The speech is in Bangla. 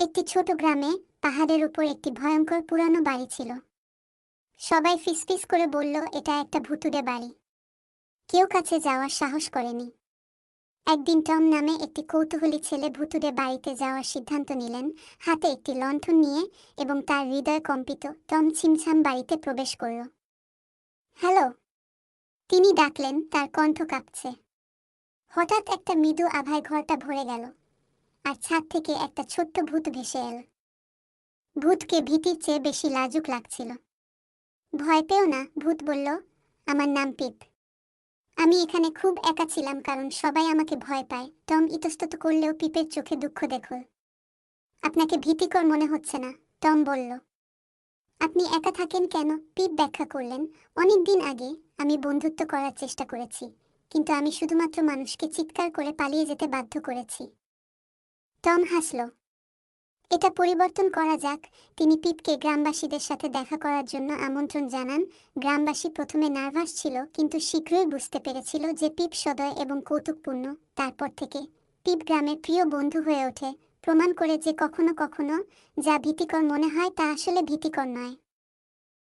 একটি ছোট গ্রামে পাহাড়ের উপর একটি ভয়ঙ্কর পুরানো বাড়ি ছিল। সবাই ফিসফিস করে বলল, এটা একটা ভুতুড়ে বাড়ি। কেউ কাছে যাওয়ার সাহস করেনি। একদিন টম নামে একটি কৌতূহলী ছেলে ভুতুড়ে বাড়িতে যাওয়ার সিদ্ধান্ত নিলেন। হাতে একটি লণ্ঠন নিয়ে এবং তার হৃদয় কম্পিত, টম ছিমছাম বাড়িতে প্রবেশ করল। হ্যালো। তিনি ডাকলেন, তার কণ্ঠ কাঁপছে। হঠাৎ একটা মৃদু আভায় ঘরটা ভরে গেল। আর ছাদ থেকে একটা ছোট্ট ভূত ভেসে এল। ভূতকে ভীতির চেয়ে বেশি লাজুক লাগছিল। ভয় পেও না, ভূত বলল, আমার নাম পিপ আমি এখানে খুব একা ছিলাম কারণ সবাই আমাকে ভয় পায়। টম ইতস্তত করলেও পিপের চোখে দুঃখ দেখল। আপনাকে ভীতিকর মনে হচ্ছে না টম বলল। আপনি একা থাকেন কেন? পিপ ব্যাখ্যা করলেন। অনেক দিন আগে আমি বন্ধুত্ব করার চেষ্টা করেছি, কিন্তু আমি শুধুমাত্র মানুষকে চিৎকার করে পালিয়ে যেতে বাধ্য করেছি। টম হাসল। এটা পরিবর্তন করা যাক। তিনি পিপকে গ্রামবাসীদের সাথে দেখা করার জন্য আমন্ত্রণ জানান। গ্রামবাসী প্রথমে নার্ভাস ছিল, কিন্তু শীঘ্রই বুঝতে পেরেছিল যে পিপ সদয় এবং কৌতুকপূর্ণ। তারপর থেকে পিপ গ্রামের প্রিয় বন্ধু হয়ে ওঠে। প্রমাণ করে যে কখনো কখনো যা ভীতিকর মনে হয় তা আসলে ভীতিকর নয়।